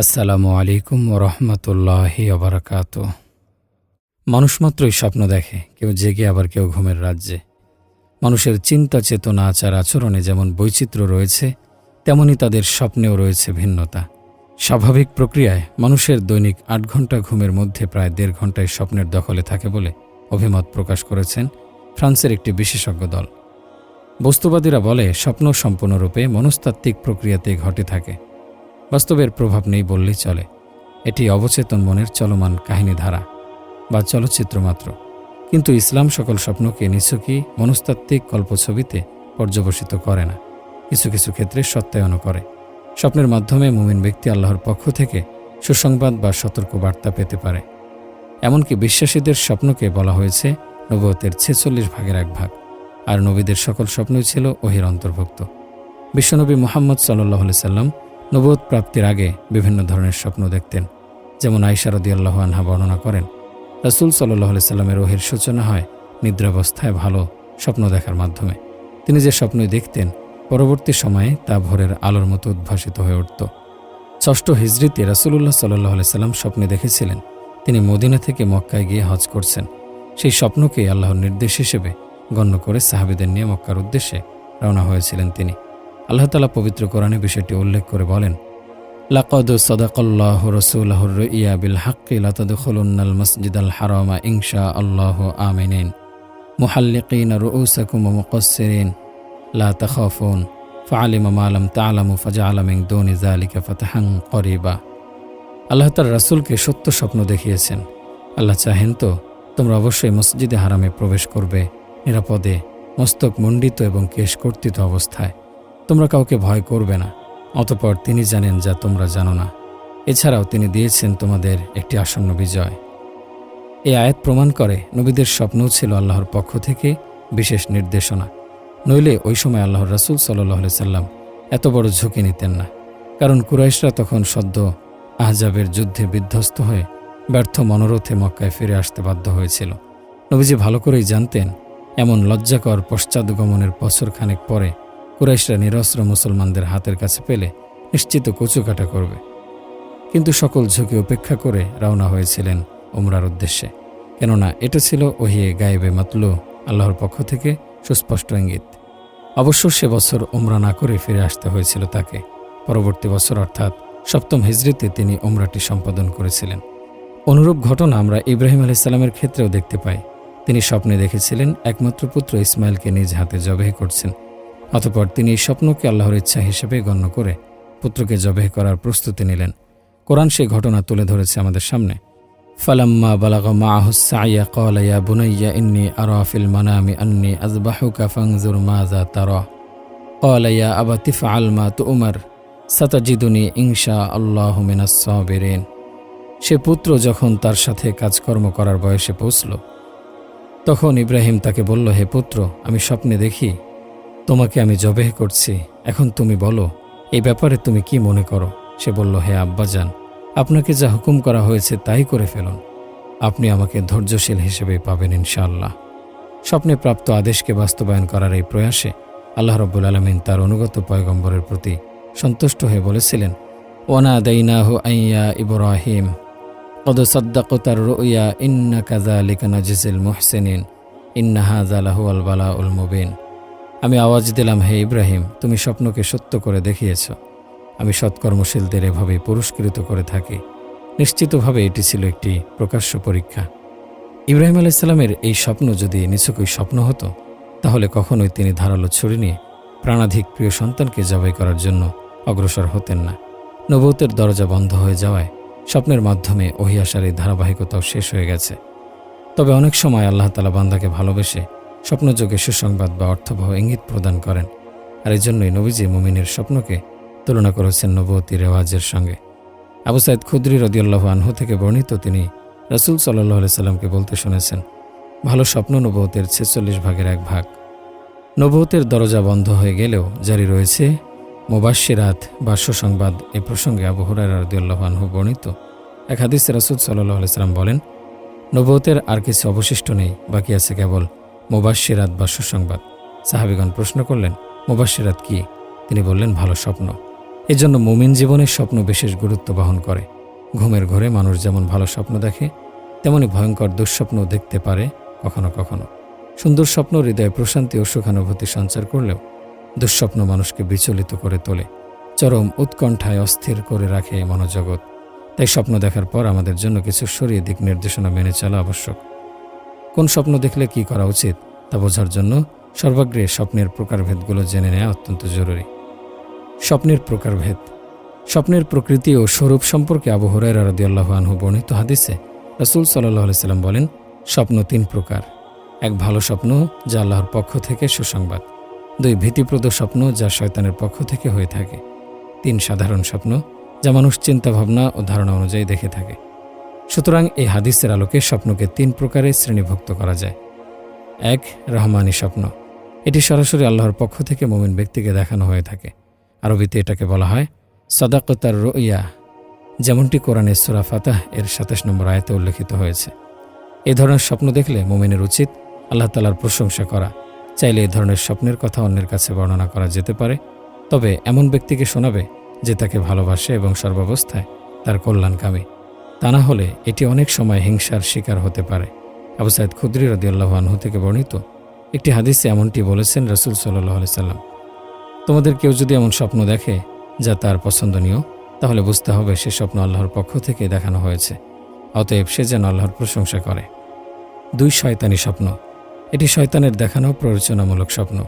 আসসালামু আলাইকুম রহমতুল্লাহি অবরাকাত মানুষ মাত্রই স্বপ্ন দেখে, কেউ জেগে আবার কেউ ঘুমের রাজ্যে। মানুষের চিন্তা চেতনা আচার আচরণে যেমন বৈচিত্র্য রয়েছে, তেমনি তাদের স্বপ্নেও রয়েছে ভিন্নতা। স্বাভাবিক প্রক্রিয়ায় মানুষের দৈনিক আট ঘণ্টা ঘুমের মধ্যে প্রায় দেড় ঘন্টায় স্বপ্নের দখলে থাকে বলে অভিমত প্রকাশ করেছেন ফ্রান্সের একটি বিশেষজ্ঞ দল। বস্তুবাদীরা বলে, স্বপ্ন সম্পূর্ণরূপে মনস্তাত্ত্বিক প্রক্রিয়াতে ঘটে থাকে। বাস্তবের প্রভাব নেই বললেই চলে। এটি অবচেতন মনের চলমান কাহিনী ধারা বা চলচ্চিত্র মাত্র। কিন্তু ইসলাম সকল স্বপ্নকে নিছকই মনস্তাত্ত্বিক কল্পছবিতে পর্যবসিত করে না। কিছু কিছু ক্ষেত্রে সত্যায়নও করে। স্বপ্নের মাধ্যমে মুমিন ব্যক্তি আল্লাহর পক্ষ থেকে সুসংবাদ বা সতর্ক বার্তা পেতে পারে। এমনকি বিশ্বাসীদের স্বপ্নকে বলা হয়েছে নবতের ছেচল্লিশ ভাগের এক ভাগ। আর নবীদের সকল স্বপ্নই ছিল ওহির অন্তর্ভুক্ত। বিশ্বনবী মোহাম্মদ সাল্লাহ সাল্লাম নবদ প্রাপ্তির আগে বিভিন্ন ধরনের স্বপ্ন দেখতেন। যেমন আইসারদি আল্লাহ আনহা বর্ণনা করেন, রাসুল সাল্লাহ সাল্লামের ওহির সূচনা হয় নিদ্রাবস্থায় ভালো স্বপ্ন দেখার মাধ্যমে। তিনি যে স্বপ্নই দেখতেন, পরবর্তী সময়ে তা ভোরের আলোর মতো উদ্ভাসিত হয়ে উঠত। ষষ্ঠ হিজড়িতে রাসুলুল্লাহ সাল্লাহ সাল্লাম স্বপ্নে দেখেছিলেন, তিনি মদিনা থেকে মক্কায় গিয়ে হজ করছেন। সেই স্বপ্নকে আল্লাহর নির্দেশ হিসেবে গণ্য করে সাহাবিদের নিয়ে মক্কার উদ্দেশ্যে রওনা হয়েছিলেন তিনি। আল্লাহ তালা পবিত্র কোরআনে বিষয়টি উল্লেখ করে বলেন, লাকদ সদাকল্লাহ রসুল্লাহর ইয়া বিল হাক্কি লাতাদুখলুন্নাল মসজিদ আল হারামা ইংশা আল্লাহ আমিনিন। মুহাল্লিকিন রুউসাকুম মুকসসিরিন। লা তাখাফুন। ফালিম মালাম তালামু ফাজআলা মিন দুনি যালিকা ফাতাহান করিবা। আল্লাহ তার রাসূলকে সত্য স্বপ্ন দেখিয়েছেন। আল্লাহ চাহেন তো তোমরা অবশ্যই মসজিদে হারামে প্রবেশ করবে, নিরাপদে, মস্তক মণ্ডিত এবং কেশ কর্তৃত অবস্থায়। তোমরা কাউকে ভয় করবে না। অতপর তিনি জানেন যা তোমরা জানো না। এছাড়াও তিনি দিয়েছেন তোমাদের একটি আসন্ন বিজয়। এই আয়াত প্রমাণ করে নবীদের স্বপ্ন ছিল আল্লাহর পক্ষ থেকে বিশেষ নির্দেশনা। নইলে ওই সময় আল্লাহর রাসুল সাল্লাহ সাল্লাম এত বড় ঝুঁকি নিতেন না। কারণ কুরাইশরা তখন সদ্য আহজাবের যুদ্ধে বিধ্বস্ত হয়ে ব্যর্থ মনোরথে মক্কায় ফিরে আসতে বাধ্য হয়েছিল। নবীজি ভালো করেই জানতেন, এমন লজ্জাকর পশ্চাদগমনের বছর খানেক পরে কুরাইশরা নিরস্ত্র মুসলমানদের হাতের কাছে পেলে নিশ্চিত কচুকাটা করবে। কিন্তু সকল ঝুঁকি উপেক্ষা করে রওনা হয়েছিলেন উমরার উদ্দেশ্যে। কেননা এটা ছিল ওহিয়ে গায়েবে মাতলু, আল্লাহর পক্ষ থেকে সুস্পষ্ট ইঙ্গিত। অবশ্য সে বছর উমরা না করে ফিরে আসতে হয়েছিল তাকে। পরবর্তী বছর অর্থাৎ সপ্তম হিজড়িতে তিনি উমরাটি সম্পাদন করেছিলেন। অনুরূপ ঘটনা আমরা ইব্রাহিম আলাইসাল্লামের ক্ষেত্রেও দেখতে পাই। তিনি স্বপ্নে দেখেছিলেন একমাত্র পুত্র ইসমাইলকে নিজ হাতে জবেহ করছেন। অতপর তিনি এই স্বপ্নকে আল্লাহর ইচ্ছা হিসেবে গণ্য করে পুত্রকে জবেহ করার প্রস্তুতি নিলেন। কোরআন সেই ঘটনা তুলে ধরেছে আমাদের সামনে। ফালাম্মা বালাগ বুনাইয়া ইন্নি আরাফিল মানামি আন্নি আজবাহুকা ফাংজুর মাজা তারা। কলাইয়া আবা তিফা আলমা তু উমার সাতাজিদুনি ইংশা আল্লাহ মিনাসবেরেন সে পুত্র যখন তার সাথে কাজকর্ম করার বয়সে পৌঁছল, তখন ইব্রাহিম তাকে বলল, হে পুত্র, আমি স্বপ্নে দেখি তোমাকে আমি জবেহ করছি। এখন তুমি বলো, এই ব্যাপারে তুমি কি মনে করো? সে বলল, হে আব্বাজান, আপনাকে যা হুকুম করা হয়েছে তাই করে ফেলুন। আপনি আমাকে ধৈর্যশীল হিসেবে পাবেন ইনশাআল্লাহ। স্বপ্নে প্রাপ্ত আদেশকে বাস্তবায়ন করার এই প্রয়াসে আল্লাহ রব্বুল আলমিন তার অনুগত পয়গম্বরের প্রতি সন্তুষ্ট হয়ে বলেছিলেন ওনা দাইনাহু আইয়া ইব্রাহিম, কদ সদ্দাকতার রুইয়া ইন্না কাজা লিকানা জিসিল মুহসেনিন, ইন্না হাজা লাহু আল বালা উল মুবিন। আমি আওয়াজ দিলাম, হে ইব্রাহিম, তুমি স্বপ্নকে সত্য করে দেখিয়েছ। আমি সৎকর্মশীলদের এভাবেই পুরস্কৃত করে থাকি। নিশ্চিতভাবে এটি ছিল একটি প্রকাশ্য পরীক্ষা। ইব্রাহিম আলাইসাল্লামের এই স্বপ্ন যদি নিছকই স্বপ্ন হতো, তাহলে কখনোই তিনি ধারালো ছুরি নিয়ে প্রাণাধিক প্রিয় সন্তানকে জবাই করার জন্য অগ্রসর হতেন না। নবতের দরজা বন্ধ হয়ে যাওয়ায় স্বপ্নের মাধ্যমে ওহি আসার এই ধারাবাহিকতাও শেষ হয়ে গেছে। তবে অনেক সময় আল্লাহ তালা বান্দাকে ভালোবেসে স্বপ্নযোগে সুসংবাদ বা অর্থবহ ইঙ্গিত প্রদান করেন। আর এই জন্যই নবীজি মুমিনের স্বপ্নকে তুলনা করেছেন নবতী রেওয়াজের সঙ্গে। আবু সাইদ খুদ্রি রদিয়াল্লাহ আনহু থেকে বর্ণিত তিনি রসুল সাল্লাহ সাল্লামকে বলতে শুনেছেন, ভালো স্বপ্ন নবতের ছেচল্লিশ ভাগের এক ভাগ। নবতের দরজা বন্ধ হয়ে গেলেও জারি রয়েছে মোবাশিরাত বা সুসংবাদ। এ প্রসঙ্গে আবু হুরার রদিয়াল্লাহ আনহু বর্ণিত এক হাদিসে রসুল সাল্লাহ সাল্লাম বলেন নবতের আর কিছু অবশিষ্ট নেই, বাকি আছে কেবল মোবাশিরাত বা সুসংবাদ। সাহাবিগণ প্রশ্ন করলেন মোবাশিরাত কি? তিনি বললেন, ভালো স্বপ্ন। এজন্য মুমিন জীবনের স্বপ্ন বিশেষ গুরুত্ব বহন করে। ঘুমের ঘরে মানুষ যেমন ভালো স্বপ্ন দেখে, তেমনি ভয়ঙ্কর দুঃস্বপ্ন দেখতে পারে কখনো কখনো। সুন্দর স্বপ্ন, হৃদয়ে প্রশান্তি ও সুখানুভূতি সঞ্চার করলেও দুঃস্বপ্ন মানুষকে বিচলিত করে তোলে। চরম উৎকণ্ঠায় অস্থির করে রাখে মনোজগৎ। তাই স্বপ্ন দেখার পর আমাদের জন্য কিছু সরিয়ে দিক নির্দেশনা মেনে চলা আবশ্যক। কোন স্বপ্ন দেখলে কি করা উচিত, তা বোঝার জন্য সর্বাগ্রে স্বপ্নের প্রকারভেদগুলো জেনে নেওয়া অত্যন্ত জরুরি। স্বপ্নের প্রকারভেদ। স্বপ্নের প্রকৃতি ও স্বরূপ সম্পর্কে আবু হুরায়রা রাদিয়াল্লাহু আনহু বর্ণিত হাদিসে রাসূল আলাইহি সাল্লাম বলেন, স্বপ্ন তিন প্রকার। এক ভালো স্বপ্ন, যা আল্লাহর পক্ষ থেকে সুসংবাদ। দুই ভীতিপ্রদ স্বপ্ন, যা শয়তানের পক্ষ থেকে হয়ে থাকে। তিন সাধারণ স্বপ্ন, যা মানুষ চিন্তাভাবনা ও ধারণা অনুযায়ী দেখে থাকে। সুতরাং এই হাদিসের আলোকে স্বপ্নকে তিন প্রকারে শ্রেণীভুক্ত করা যায়। এক, রহমানি স্বপ্ন। এটি সরাসরি আল্লাহর পক্ষ থেকে মোমিন ব্যক্তিকে দেখানো হয়ে থাকে। আরবিতে এটাকে বলা হয় সদাকতার রইয়া, যেমনটি কোরআনে সুরা ফাতাহ এর সাতাশ নম্বর আয়তে উল্লেখিত হয়েছে। এ ধরনের স্বপ্ন দেখলে মোমিনের উচিত আল্লাহ তালার প্রশংসা করা। চাইলে এ ধরনের স্বপ্নের কথা অন্যের কাছে বর্ণনা করা যেতে পারে। তবে এমন ব্যক্তিকে শোনাবে যে তাকে ভালোবাসে এবং সর্বাবস্থায় তার কল্যাণকামী। তা না হলে এটি অনেক সময় হিংসার শিকার হতে পারে। আবু সাইদ খুদ্রি রদিয়াল্লাহ আনহু থেকে বর্ণিত একটি হাদিসে এমনটি বলেছেন রসুল সাল্লাহ আলি সাল্লাম, তোমাদের কেউ যদি এমন স্বপ্ন দেখে যা তার পছন্দনীয়, তাহলে বুঝতে হবে সে স্বপ্ন আল্লাহর পক্ষ থেকে দেখানো হয়েছে, অতএব সে যেন আল্লাহর প্রশংসা করে। দুই শয়তানি স্বপ্ন, এটি শয়তানের দেখানো প্ররোচনামূলক স্বপ্ন।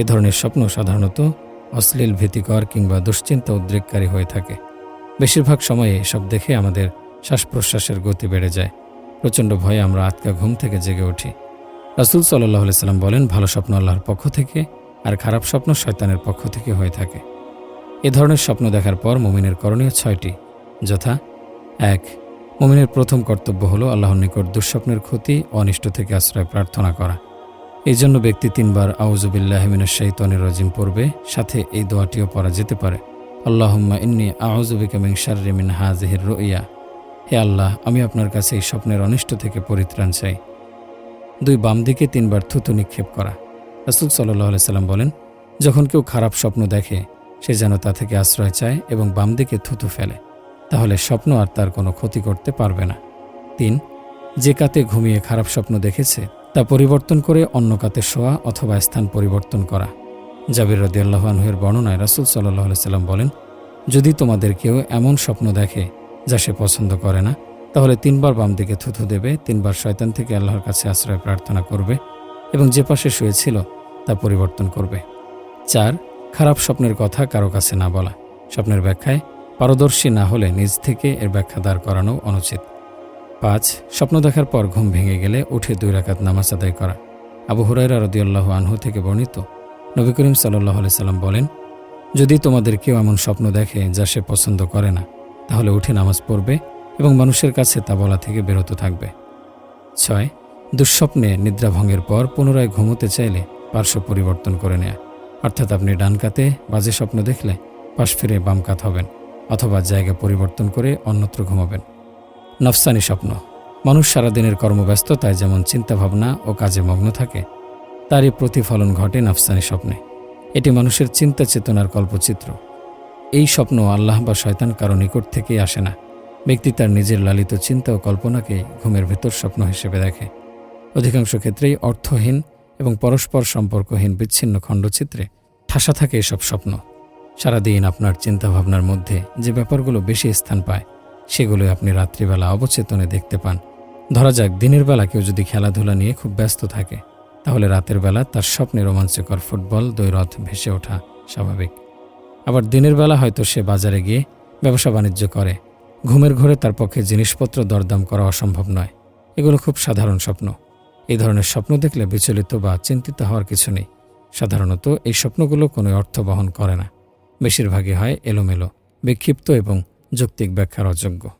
এ ধরনের স্বপ্ন সাধারণত অশ্লীল, ভীতিকর কিংবা দুশ্চিন্তা উদ্রেককারী হয়ে থাকে। বেশিরভাগ সময়ে এসব দেখে আমাদের শ্বাস প্রশ্বাসের গতি বেড়ে যায়। প্রচণ্ড ভয়ে আমরা আতকা ঘুম থেকে জেগে উঠি। রাসুল সাল্লাহ সাল্লাম বলেন, ভালো স্বপ্ন আল্লাহর পক্ষ থেকে আর খারাপ স্বপ্ন শয়তানের পক্ষ থেকে হয়ে থাকে। এ ধরনের স্বপ্ন দেখার পর মুমিনের করণীয় ছয়টি। যথা, এক, মুমিনের প্রথম কর্তব্য হলো আল্লাহর নিকট দুঃস্বপ্নের ক্ষতি, অনিষ্ট থেকে আশ্রয় প্রার্থনা করা। এই জন্য ব্যক্তি তিনবার আউজুবিল্লাহমিনের শাইতনের রাজিম পড়বে। সাথে এই দোয়াটিও পড়া যেতে পারে, আল্লাহম্মা ইন্নি আউজুবিকা মিন শাররি মিন হাজিহির রইয়া। হে আল্লাহ, আমি আপনার কাছে এই স্বপ্নের অনিষ্ট থেকে পরিত্রাণ চাই। দুই বাম দিকে তিনবার থুতু নিক্ষেপ করা। রাসুল সাল্লাহ সাল্লাম বলেন, যখন কেউ খারাপ স্বপ্ন দেখে, সে যেন তা থেকে আশ্রয় চায় এবং বাম দিকে থুতু ফেলে, তাহলে স্বপ্ন আর তার কোনো ক্ষতি করতে পারবে না। তিন, যে কাতে ঘুমিয়ে খারাপ স্বপ্ন দেখেছে, তা পরিবর্তন করে অন্য কাতে শোয়া অথবা স্থান পরিবর্তন করা। জাবির রদিয়াল্লাহানহের বর্ণনায় রাসুল সাল্লাহ সাল্লাম বলেন, যদি তোমাদের কেউ এমন স্বপ্ন দেখে যা সে পছন্দ করে না, তাহলে তিনবার বাম দিকে থুথু দেবে, তিনবার শয়তান থেকে আল্লাহর কাছে আশ্রয় প্রার্থনা করবে এবং যে পাশে শুয়েছিল তা পরিবর্তন করবে। চার, খারাপ স্বপ্নের কথা কারও কাছে না বলা। স্বপ্নের ব্যাখ্যায়, পারদর্শী না হলে নিজ থেকে এর ব্যাখ্যা দাঁড় করানো অনুচিত। পাঁচ, স্বপ্ন দেখার পর ঘুম ভেঙে গেলে উঠে দুই রাকাত নামাজ আদায় করা। আবু হুরাইরা রদিয়াল্লাহ আনহু থেকে বর্ণিত, নবী করিম সাল্লাহ সাল্লাম বলেন, যদি তোমাদের কেউ এমন স্বপ্ন দেখে যা সে পছন্দ করে না তাহলে উঠে নামাজ পড়বে এবং মানুষের কাছে তা বলা থেকে বিরত থাকবে। ছয়, দুঃস্বপ্নে নিদ্রাভঙ্গের পর পুনরায় ঘুমোতে চাইলে পার্শ্ব পরিবর্তন করে নেয়া। অর্থাৎ আপনি ডান কাতে বাজে স্বপ্ন দেখলে পাশ ফিরে বাম কাত হবেন অথবা জায়গা পরিবর্তন করে অন্যত্র ঘুমাবেন। নফসানি স্বপ্ন। মানুষ সারাদিনের কর্মব্যস্ততায় যেমন চিন্তাভাবনা ও কাজে মগ্ন থাকে, তারই প্রতিফলন ঘটে নফসানি স্বপ্নে। এটি মানুষের চিন্তা চেতনার কল্পচিত্র। এই স্বপ্ন আল্লাহ বা শয়তান কারও নিকট থেকেই আসে না। ব্যক্তি তার নিজের লালিত চিন্তা ও কল্পনাকে ঘুমের ভেতর স্বপ্ন হিসেবে দেখে। অধিকাংশ ক্ষেত্রেই অর্থহীন এবং পরস্পর সম্পর্কহীন বিচ্ছিন্ন খণ্ডচিত্রে ঠাসা থাকে এসব স্বপ্ন। সারাদিন আপনার চিন্তাভাবনার মধ্যে যে ব্যাপারগুলো বেশি স্থান পায়, সেগুলোই আপনি রাত্রিবেলা অবচেতনে দেখতে পান। ধরা যাক, দিনের বেলা কেউ যদি খেলাধুলা নিয়ে খুব ব্যস্ত থাকে, তাহলে রাতের বেলা তার স্বপ্নে রোমাঞ্চকর ফুটবল, দৈরথ, ভেসে ওঠা স্বাভাবিক। আবার দিনের বেলা হয়তো সে বাজারে গিয়ে ব্যবসা বাণিজ্য করে। ঘুমের ঘরে তার পক্ষে জিনিসপত্র দরদাম করা অসম্ভব নয়। এগুলো খুব সাধারণ স্বপ্ন। এই ধরনের স্বপ্ন দেখলে বিচলিত বা চিন্তিত হওয়ার কিছু নেই। সাধারণত এই স্বপ্নগুলো কোনো অর্থ বহন করে না। বেশিরভাগই হয় এলোমেলো, বিক্ষিপ্ত এবং যৌক্তিক ব্যাখ্যার অযোগ্য।